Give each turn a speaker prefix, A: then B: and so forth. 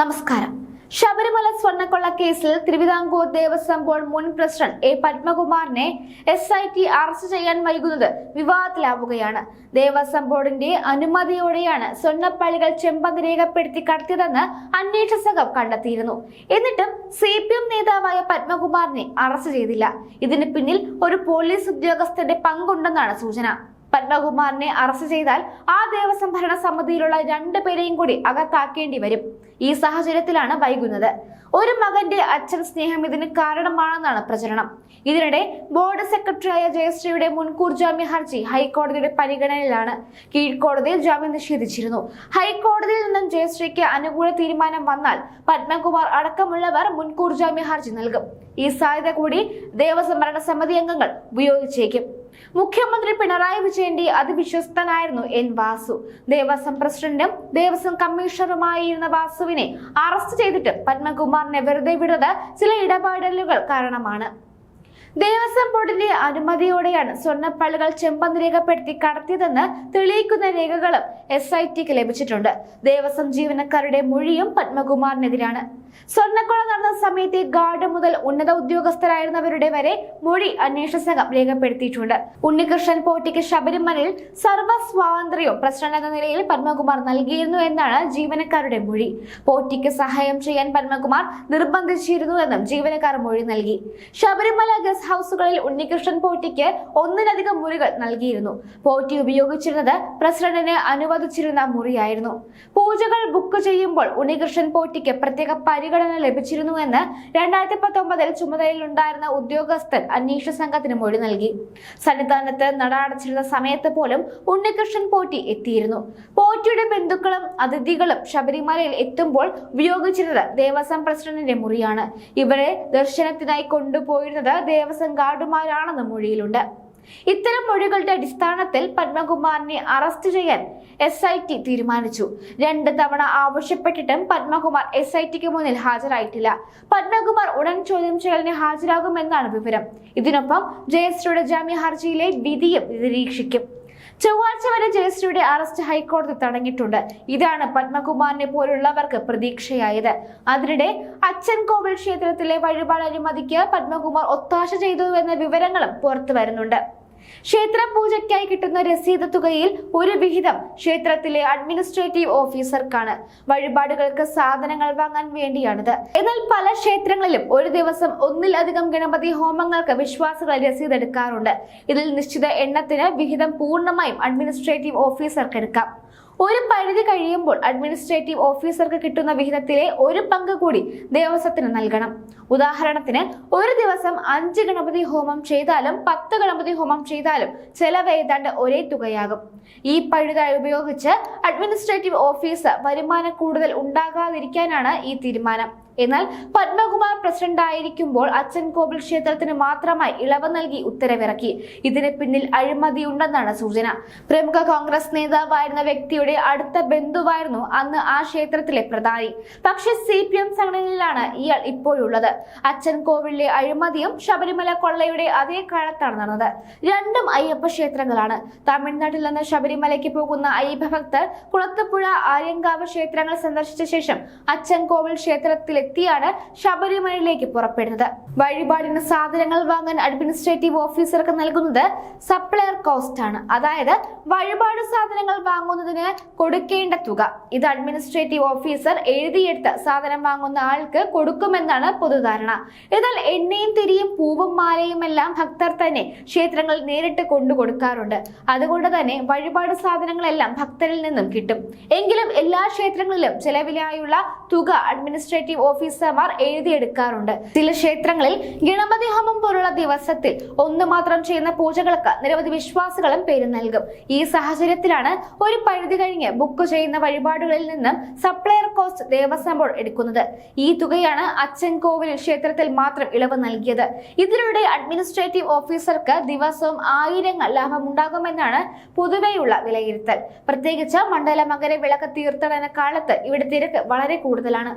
A: നമസ്കാരം. ശബരിമല സ്വർണക്കൊള്ള കേസിൽ തിരുവിതാംകൂർ ദേവസ്വം ബോർഡ് മുൻ പ്രസിഡന്റ് എ പത്മകുമാറിനെ എസ് ഐ ടി അറസ്റ്റ് ചെയ്യാൻ വൈകുന്നത് വിവാദത്തിലാവുകയാണ്. ദേവസ്വം ബോർഡിന്റെ അനുമതിയോടെയാണ് സ്വർണപ്പള്ളികൾ ചെമ്പന്ത് രേഖപ്പെടുത്തി കടത്തിയതെന്ന് അന്വേഷണ സംഘം കണ്ടെത്തിയിരുന്നു. എന്നിട്ടും സി പി എം നേതാവായ പത്മകുമാറിനെ അറസ്റ്റ് ചെയ്തില്ല. ഇതിന് പിന്നിൽ ഒരു പോലീസ് ഉദ്യോഗസ്ഥന്റെ പങ്കുണ്ടെന്നാണ് സൂചന. പത്മകുമാറിനെ അറസ്റ്റ് ചെയ്താൽ ആ ദേവസ്വം ഭരണ സമിതിയിലുള്ള രണ്ടു പേരെയും കൂടി അകത്താക്കേണ്ടി വരും. ഈ സാഹചര്യത്തിലാണ് വൈകുന്നത്. ഒരു മകന്റെ അച്ഛൻ സ്നേഹം ഇതിന് കാരണമാണെന്നാണ് പ്രചരണം. ഇതിനിടെ ബോർഡ് സെക്രട്ടറിയായ ജയശ്രീയുടെ മുൻകൂർ ജാമ്യ ഹർജി ഹൈക്കോടതിയുടെ പരിഗണനയിലാണ്. കീഴ്ക്കോടതിയിൽ ജാമ്യം നിഷേധിച്ചിരുന്നു. ഹൈക്കോടതിയിൽ നിന്നും ജയശ്രീക്ക് അനുകൂല തീരുമാനം വന്നാൽ പത്മകുമാർ അടക്കമുള്ളവർ മുൻകൂർ ജാമ്യ ഹർജി നൽകും. ഈ സാധ്യത കൂടി ദേവസ്വം ഭരണ സമിതി അംഗങ്ങൾ ഉപയോഗിച്ചേക്കും. മുഖ്യമന്ത്രി പിണറായി വിജയന്റെ അതിവിശ്വസ്തനായിരുന്നു എൻ വാസു. ദേവസ്വം പ്രസിഡന്റും ദേവസ്വം കമ്മീഷണറുമായിരുന്ന വാസുവിനെ അറസ്റ്റ് ചെയ്തിട്ട് പത്മകുമാറിനെ വെറുതെ വിടുന്നത് ചില ഇടപാടലുകൾ കാരണമാണ്. ദേവസ്വം ബോർഡിന്റെ അനുമതിയോടെയാണ് സ്വർണപ്പള്ളികൾ ചെമ്പന്ത് രേഖപ്പെടുത്തി കടത്തിയതെന്ന് തെളിയിക്കുന്ന രേഖകളും എസ് ഐ ടിക്ക് ലഭിച്ചിട്ടുണ്ട്. ദേവസ്വം ജീവനക്കാരുടെ മൊഴിയും പത്മകുമാറിനെതിരാണ്. സ്വർണക്കൊള നടന്ന സമയത്തെ ഗാർഡ് മുതൽ ഉന്നത ഉദ്യോഗസ്ഥരായിരുന്നവരുടെ വരെ മൊഴി അന്വേഷണ സംഘം രേഖപ്പെടുത്തിയിട്ടുണ്ട്. ഉണ്ണികൃഷ്ണൻ പോട്ടിക്ക് ശബരിമലയിൽ സർവ സ്വാതന്ത്ര്യവും പ്രസിഡന്റ് എന്ന നിലയിൽ പത്മകുമാർ നൽകിയിരുന്നു എന്നാണ് ജീവനക്കാരുടെ മൊഴി. പോട്ടിക്ക് സഹായം ചെയ്യാൻ പത്മകുമാർ നിർബന്ധിച്ചിരുന്നു എന്നും ജീവനക്കാർ മൊഴി നൽകി. ശബരിമല ഹൗസുകളിൽ ഉണ്ണികൃഷ്ണൻ പോറ്റിക്ക് ഒന്നിലധികം മുറികൾ നൽകിയിരുന്നു. പോറ്റി ഉപയോഗിച്ചിരുന്നത് പ്രസിഡന്റിന് അനുവദിച്ചിരുന്ന മുറിയായിരുന്നു. പൂജകൾ ബുക്ക് ചെയ്യുമ്പോൾ ഉണ്ണികൃഷ്ണൻ പോറ്റിക്ക് പ്രത്യേക പരിഗണന ലഭിച്ചിരുന്നുവെന്ന് രണ്ടായിരത്തി പത്തൊമ്പതിൽ ചുമതലയിലുണ്ടായിരുന്ന ഉദ്യോഗസ്ഥൻ അന്വേഷണ സംഘത്തിന് മൊഴി നൽകി. സന്നിധാനത്ത് നട അടച്ചിരുന്ന സമയത്ത് പോലും ഉണ്ണികൃഷ്ണൻ പോറ്റി എത്തിയിരുന്നു. പോറ്റിയുടെ ബന്ധുക്കളും അതിഥികളും ശബരിമലയിൽ എത്തുമ്പോൾ ഉപയോഗിച്ചിരുന്നത് ദേവസ്വം പ്രസിഡന്റിന്റെ മുറിയാണ്. ഇവരെ ദർശനത്തിനായി കൊണ്ടുപോയിരുന്നത് ദേവസ്വം ഗാർഡുമാരാണെന്ന് മൊഴിയിലുണ്ട്. ഇത്തരം മൊഴികളുടെ അടിസ്ഥാനത്തിൽ പത്മകുമാറിനെ അറസ്റ്റ് ചെയ്യാൻ എസ് ഐ ടി തീരുമാനിച്ചു. രണ്ട് തവണ ആവശ്യപ്പെട്ടിട്ടും പത്മകുമാർ എസ് ഐ ടിക്ക് മുന്നിൽ ഹാജരായിട്ടില്ല. പത്മകുമാർ ഉടൻ ചോദ്യം ചെയ്യലിന് ഹാജരാകുമെന്നാണ് വിവരം. ഇതിനൊപ്പം ജയശ്രീയുടെ ജാമ്യ ഹർജിയിലെ വിധിയും നിരീക്ഷിക്കും. ചൊവ്വാഴ്ച വരെ ജയശ്രീയുടെ അറസ്റ്റ് ഹൈക്കോടതി തടഞ്ഞിട്ടുണ്ട്. ഇതാണ് പത്മകുമാറിനെ പോലുള്ളവർക്ക് പ്രതീക്ഷയായത്. അതിനിടെ അച്ഛൻ കോവിൽ ക്ഷേത്രത്തിലെ വഴിപാട് അനുമതിക്ക് പത്മകുമാർ ഒത്താശ ചെയ്തുവെന്ന വിവരങ്ങളും പുറത്തു വരുന്നുണ്ട്. ക്ഷേത്ര പൂജയ്ക്കായി കിട്ടുന്ന രസീത് തുകയിൽ ഒരു വിഹിതം ക്ഷേത്രത്തിലെ അഡ്മിനിസ്ട്രേറ്റീവ് ഓഫീസർക്കാണ്. വഴിപാടുകൾക്ക് സാധനങ്ങൾ വാങ്ങാൻ വേണ്ടിയാണിത്. എന്നാൽ പല ക്ഷേത്രങ്ങളിലും ഒരു ദിവസം ഒന്നിലധികം ഗണപതി ഹോമങ്ങൾക്ക് വിശ്വാസികൾ രസീത് എടുക്കാറുണ്ട് ഇതിൽ നിശ്ചിത എണ്ണത്തിന് വിഹിതം പൂർണമായും അഡ്മിനിസ്ട്രേറ്റീവ് ഓഫീസർക്ക് എടുക്കാം. ഒരു പരിധി കഴിയുമ്പോൾ അഡ്മിനിസ്ട്രേറ്റീവ് ഓഫീസർക്ക് കിട്ടുന്ന വിഹിതത്തിലെ ഒരു പങ്ക് കൂടി ദേവസ്വത്തിന് നൽകണം. ഉദാഹരണത്തിന് ഒരു ദിവസം അഞ്ച് ഗണപതി ഹോമം ചെയ്താലും പത്ത് ഗണപതി ഹോമം ചെയ്താലും ചെലവ് ഏതാണ്ട് ഒരേ തുകയാകും. ഈ പഴുത ഉപയോഗിച്ച് അഡ്മിനിസ്ട്രേറ്റീവ് ഓഫീസ് വരുമാനം കൂടുതൽ ഉണ്ടാകാതിരിക്കാനാണ് ഈ തീരുമാനം. എന്നാൽ പത്മകുമാർ പ്രസിഡന്റ് ആയിരിക്കുമ്പോൾ അച്ഛൻ കോവിൽ ക്ഷേത്രത്തിന് മാത്രമായി ഇളവ് നൽകി ഉത്തരവിറക്കി. ഇതിന് പിന്നിൽ അഴിമതിയുണ്ടെന്നാണ് സൂചന. പ്രമുഖ കോൺഗ്രസ് നേതാവായിരുന്ന വ്യക്തിയുടെ അടുത്ത ബന്ധുവായിരുന്നു അന്ന് ആ ക്ഷേത്രത്തിലെ പ്രധാനി. പക്ഷെ സി പി എം സംഘടനയിലാണ് ഇയാൾ ഇപ്പോഴുള്ളത്. അച്ഛൻ കോവിലിലെ അഴിമതിയും ശബരിമല കൊള്ളയുടെ അതേ കാലത്താണ് നടന്നത്. രണ്ടും അയ്യപ്പ ക്ഷേത്രങ്ങളാണ്. തമിഴ്നാട്ടിൽ നിന്ന് ശബരിമലയ്ക്ക് പോകുന്ന അയ്യപ്പ ഭക്തർ കുളത്തുപുഴ ആര്യങ്കാവ് ക്ഷേത്രങ്ങൾ സന്ദർശിച്ച ശേഷം അച്ഛൻ കോവിൽ ക്ഷേത്രത്തിലെത്തിയാണ് ശബരിമലയിലേക്ക് പുറപ്പെടുന്നത്. വഴിപാടിന് സാധനങ്ങൾ വാങ്ങാൻ അഡ്മിനിസ്ട്രേറ്റീവ് ഓഫീസർക്ക് നൽകുന്നത് സപ്ലയർ കോസ്റ്റ് ആണ് അതായത് വഴിപാട് സാധനങ്ങൾ വാങ്ങുന്നതിന് കൊടുക്കേണ്ട തുക. ഇത് അഡ്മിനിസ്ട്രേറ്റീവ് ഓഫീസർ എഴുതിയെടുത്ത് സാധനം വാങ്ങുന്ന ആൾക്ക് കൊടുക്കുമെന്നാണ് പൊതുധാരണ. എന്നാൽ എണ്ണയും തിരിയും പൂവും മാലയും എല്ലാം ഭക്തർ തന്നെ ക്ഷേത്രങ്ങൾ നേരിട്ട് കൊണ്ടു കൊടുക്കാറുണ്ട് അതുകൊണ്ട് തന്നെ വഴിപാട് സാധനങ്ങളെല്ലാം ഭക്തരിൽ നിന്നും കിട്ടും. എങ്കിലും എല്ലാ ക്ഷേത്രങ്ങളിലും ചെലവിലായുള്ള തുക അഡ്മിനിസ്ട്രേറ്റീവ് ഓഫീസർമാർ എഴുതിയെടുക്കാറുണ്ട്. ചില ക്ഷേത്രങ്ങളിൽ ഗണപതി ഹോമം പോലുള്ള ദിവസത്തിൽ ഒന്ന് മാത്രം ചെയ്യുന്ന പൂജകൾക്ക് നിരവധി വിശ്വാസികളും പേര് നൽകും. ഈ സാഹചര്യത്തിലാണ് ഒരു പരിധി കഴിഞ്ഞ് ബുക്ക് ചെയ്യുന്ന വഴിപാടുകളിൽ നിന്ന് സപ്ലയർ കോസ്റ്റ് ദേവസ്വം ബോർഡ് എടുക്കുന്നത്. ഈ തുകയാണ് അച്ഛൻ കോവിൽ ക്ഷേത്രത്തിൽ മാത്രം ഇളവ് നൽകിയത്. ഇതിലൂടെ അഡ്മിനിസ്ട്രേറ്റീവ് ഓഫീസർക്ക് ദിവസവും ആയിരങ്ങൾ ലാഭമുണ്ടാകുമെന്നാണ് പൊതുവെയുള്ള വിലയിരുത്തൽ. പ്രത്യേകിച്ച് മണ്ഡല മകര വിളക്ക് തീർത്ഥാടന കാലത്ത് ഇവിടെ തിരക്ക് വളരെ കൂടുതലാണ്.